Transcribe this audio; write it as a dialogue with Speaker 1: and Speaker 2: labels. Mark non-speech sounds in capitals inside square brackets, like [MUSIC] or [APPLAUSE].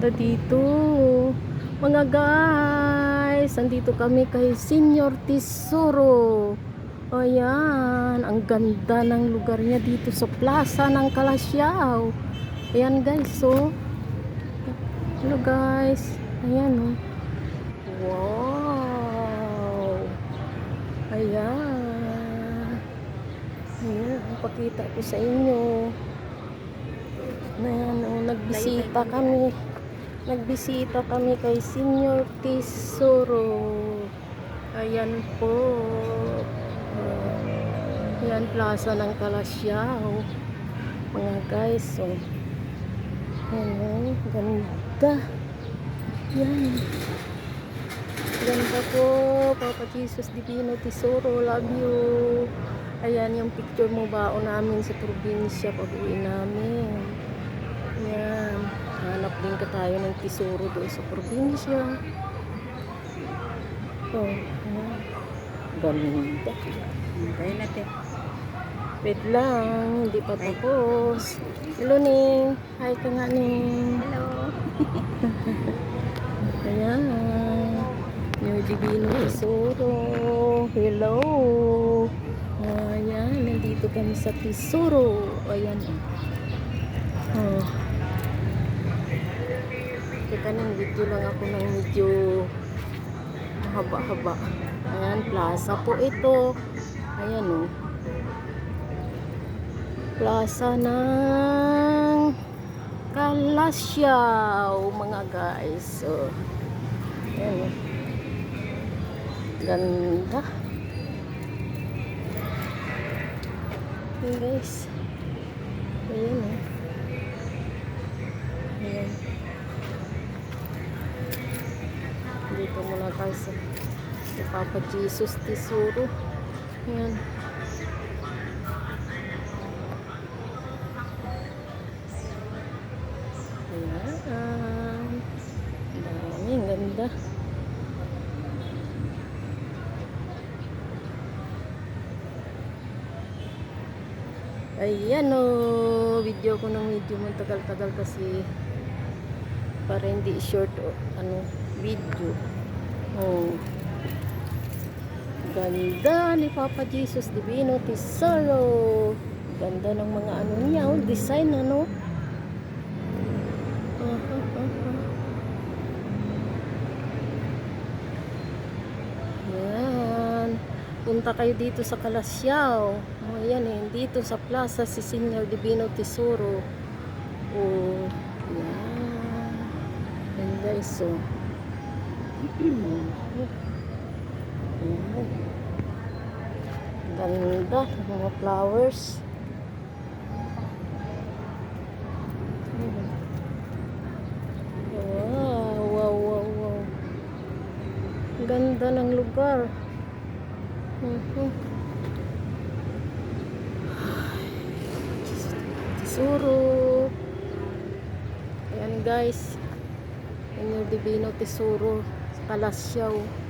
Speaker 1: ganda dito. Mga guys, andito kami kay Senior Tesoro. Ayan, ang ganda ng lugar niya dito sa plaza ng Kalasyaw. Ayan guys, so. Hello guys. Ayan oh. Wow. Ayan. Ayan, pakita ko sa inyo. Ayan, oh, nagbisita kami. Nagbisita kami kay Senior Tesoro. Ayan po. Ayan, plaza ng Kalasyaw. Mga guys, oh. Ayan, ganda. Ayan. Ganda po, Papa Jesus Divino Tesoro, love you. Ayan yung picture mo ba namin sa probinsya pag uwi namin. Ayan. Hanap din ka tayo ng tesoro doon sa probinsya. Oh, ayan. Ganda.
Speaker 2: Tayo natin.
Speaker 1: Wait lang, hindi pa tapos. Hello, Ning. Hi ka nga, Ning.
Speaker 2: Hello. [LAUGHS]
Speaker 1: Ayan. Yung Divino Tesoro. Hello. Ayan, nandito kami sa Tesoro. Ayan. Oh. Teka nang video lang ako ng medyo mahaba-haba. Ayan, plaza po ito. Ayan oh. Plaza ng Kalasyaw, mga guys. So, ayan oh. Ganda. Ayan guys. Ayan oh. Ayan. Dito muna tayo sa, sa Papa Jesus Tesoro. Ayan. Ayan. Ang dami, ang ganda. Ayan o, video ko ng video mo tagal-tagal kasi para hindi short o ano, video. Oh. Ganda ni Papa Jesus Divino Tesoro. Ganda ng mga ano niya, oh, design ano. Yan. Punta kayo dito sa Kalasyaw. Oh, yan eh. Dito sa plaza si Senior Divino Tesoro. Oh, yan. Yan guys, oh. Ganda. Mga flowers. Wow, wow, wow, wow. Ganda ng lugar. Mhm. Tesoro. Ayan guys. Yung Divino Tesoro. Sa Kalasyaw.